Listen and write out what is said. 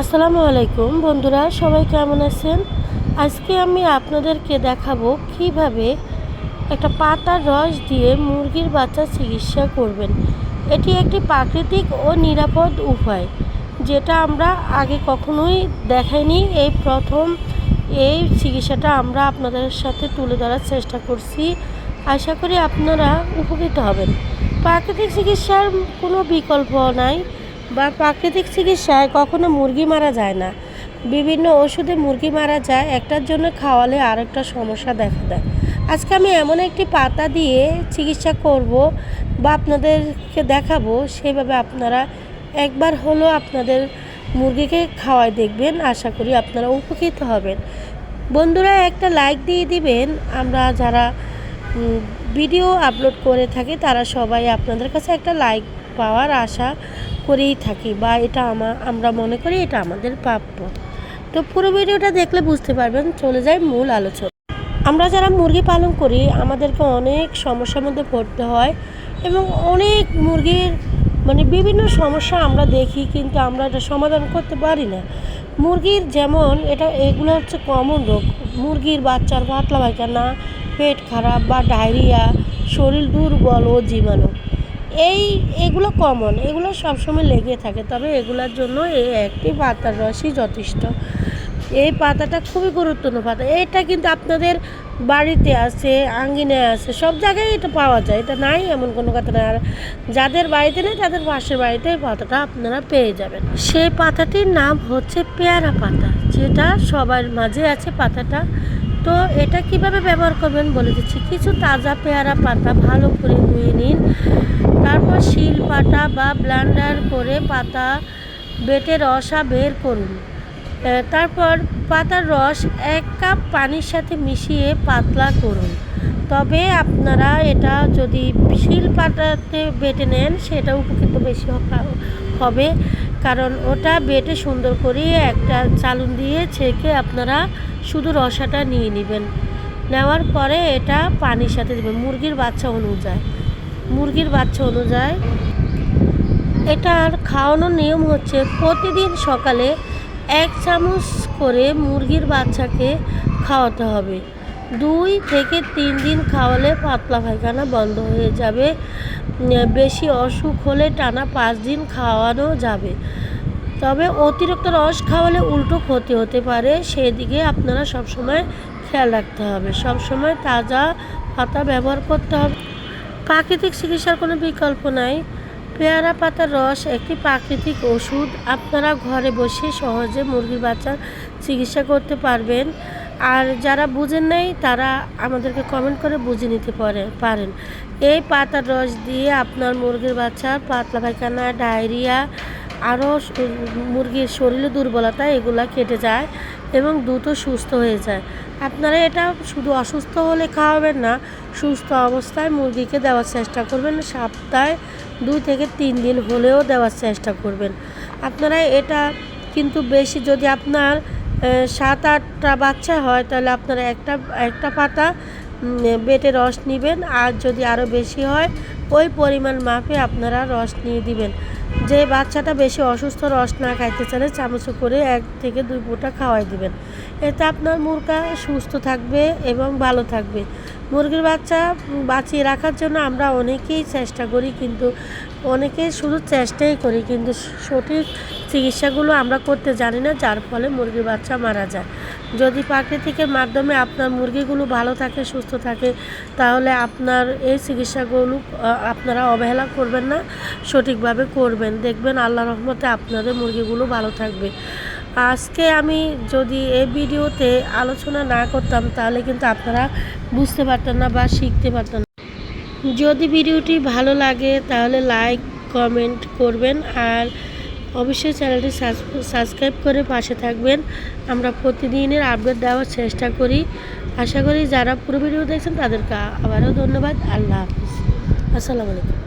আসসালামু আলাইকুম বন্ধুরা, সবাই কেমন আছেন? আজকে আমি আপনাদেরকে দেখাবো কীভাবে একটা পাতার রস দিয়ে মুরগির বাচ্চা চিকিৎসা করবেন। এটি একটি প্রাকৃতিক ও নিরাপদ উপায়, যেটা আমরা আগে কখনোই দেখাইনি। এই প্রথম এই চিকিৎসাটা আমরা আপনাদের সাথে তুলে ধরার চেষ্টা করছি। আশা করি আপনারা উপকৃত হবেন। প্রাকৃতিক চিকিৎসার কোনো বিকল্প নাই। বা প্রাকৃতিক চিকিৎসায় কখনো মুরগি মারা যায় না। বিভিন্ন ওষুধে মুরগি মারা যায়, একটার জন্য খাওয়ালে আরেকটা সমস্যা দেখা দেয়। আজকে আমি এমন একটি পাতা দিয়ে চিকিৎসা করব বা আপনাদেরকে দেখাবো, সেভাবে আপনারা একবার হলো আপনাদের মুরগিকে খাওয়াই দেখবেন। আশা করি আপনারা উপকৃত হবেন। বন্ধুরা, একটা লাইক দিয়ে দিবেন। আমরা যারা ভিডিও আপলোড করে থাকি, তারা সবাই আপনাদের কাছে একটা লাইক পাওয়ার আশা করেই থাকি বা এটা আমা, আমরা মনে করি এটা আমাদের প্রাপ্য। তো পুরো ভিডিওটা দেখলে বুঝতে পারবেন, চলে যায় মূল আলোচনা। আমরা যারা মুরগি পালন করি, আমাদেরকে অনেক সমস্যার মধ্যে পড়তে হয় এবং অনেক মুরগির মানে বিভিন্ন সমস্যা আমরা দেখি কিন্তু আমরা এটা সমাধান করতে পারি না। মুরগির যেমন এটা, এগুলো হচ্ছে কমন রোগ। মুরগির বাচ্চার পাতলা পায়খানা, পেট খারাপ বা ডায়রিয়া শরীর দুর্বল ও জীবাণু। এই, এগুলো কমন এগুলো সবসময় লেগে থাকে। তবে এগুলোর জন্য এই একটি পাতার রসই যথেষ্ট। এই পাতাটা খুবই গুরুত্বপূর্ণ পাতা। এটা কিন্তু আপনাদের বাড়িতে আছে, আঙ্গিনায় আছে, সব জায়গায় এটা পাওয়া যায়। এটা নাই, এমন কোনো কথা না আর যাদের বাড়িতে নেই, তাদের পাশের বাড়িতে এই পাতাটা আপনারা পেয়ে যাবেন। সেই পাতাটির নাম হচ্ছে পেয়ারা পাতা, যেটা সবার মাঝে আছে পাতাটা। তো এটা কীভাবে ব্যবহার করবেন বলে দিচ্ছি। কিছু তাজা পেয়ারা পাতা ভালো করে ধুয়ে নিন। তারপর শিল পাটা বা ব্লান্ডার করে পাতা বেটে রসা বের করুন। তারপর পাতার রস এক কাপ পানির সাথে মিশিয়ে পাতলা করুন। তবে আপনারা এটা যদি শিল পাটাতে বেটে নেন, সেটা উপকৃত বেশি হবে। কারণ ওটা বেটে সুন্দর করে একটা চালুন দিয়ে ছেঁকে আপনারা শুধু রসাটা নিয়ে নেবেন। নেওয়ার পরে এটা পানির সাথে দেবেন। মুরগির বাচ্চা অনুযায়ী। মুরগির বাচ্চা অনুযায়ী এটার খাওয়ানোর নিয়ম হচ্ছে প্রতিদিন সকালে এক চামচ করে মুরগির বাচ্চাকে খাওয়াতে হবে। দুই থেকে তিন দিন খাওয়ালে পাতলা পায়খানা বন্ধ হয়ে যাবে। বেশি অসুখ হলে টানা পাঁচ দিন খাওয়ানো যাবে। তবে অতিরিক্ত রস খাওয়ালে উল্টো ক্ষতি হতে পারে। সেদিকে আপনারা সবসময় খেয়াল রাখতে হবে। সবসময় তাজা পাতা ব্যবহার করতে হবে। প্রাকৃতিক চিকিৎসার কোনো বিকল্প নাই। পেয়ারা পাতার রস একটি প্রাকৃতিক ওষুধ। আপনারা ঘরে বসে সহজে মুরগির বাচ্চার চিকিৎসা করতে পারবেন। আর যারা বুঝেন নাই, তারা আমাদেরকে কমেন্ট করে বুঝে নিতে পারে, পারেন। এই পাতার রস দিয়ে আপনার মুরগির বাচ্চার পাতলা পায়খানা, ডায়রিয়া আরও মুরগির শরীরে দুর্বলতা, এগুলা কেটে যায় এবং দ্রুত সুস্থ হয়ে যায়। আপনারা এটা শুধু অসুস্থ হলে খাওয়াবেন না, সুস্থ অবস্থায় মুরগিকে দেওয়ার চেষ্টা করবেন। সপ্তাহে দুই থেকে তিন দিন হলেও দেওয়ার চেষ্টা করবেন। আপনারা এটা কিন্তু বেশি যদি আপনার সাত আটটা বাচ্চা হয়, তাহলে আপনারা একটা একটা পাতা বেটে রস নেবেন। আর যদি আরও বেশি হয়, ওই পরিমাণ মাপে আপনারা রস নিয়ে দিবেন। যে বাচ্চাটা বেশি অসুস্থ রস না খাইতে চাইলে চামচে করে এক থেকে দুই ফোঁটা খাওয়াই দিবেন। এতে আপনার মুরগা সুস্থ থাকবে এবং ভালো থাকবে। মুরগির বাচ্চা বাঁচিয়ে রাখার জন্য আমরা অনেকেই চেষ্টা করি, কিন্তু অনেকেই শুধু চেষ্টাই করি, কিন্তু সঠিক চিকিৎসাগুলো আমরা করতে জানি না, যার ফলে মুরগির বাচ্চা মারা যায়। যদি প্রাকৃতিকের মাধ্যমে আপনার মুরগিগুলো ভালো থাকে, সুস্থ থাকে, তাহলে আপনার এই চিকিৎসাগুলো আপনারা অবহেলা করবেন না, সঠিকভাবে করবেন। দেখবেন আল্লাহ রহমতে আপনাদের মুরগিগুলো ভালো থাকবে। আজকে আমি যদি এই ভিডিওতে আলোচনা না করতাম, তাহলে কিন্তু আপনারা বুঝতে পারতেন না বা শিখতে পারতেন না। যদি ভিডিওটি ভালো লাগে, তাহলে লাইক, কমেন্ট করবেন। আর অবশ্যই চ্যানেলটি সাবস্ক্রাইব করে পাশে থাকবেন। আমরা প্রতিদিনের আপডেট দেওয়ার চেষ্টা করি। আশা করি যারা পুরো ভিডিও দেখছেন তাদেরকে আবারও ধন্যবাদ। আল্লাহ হাফিজ। আসসালামু আলাইকুম।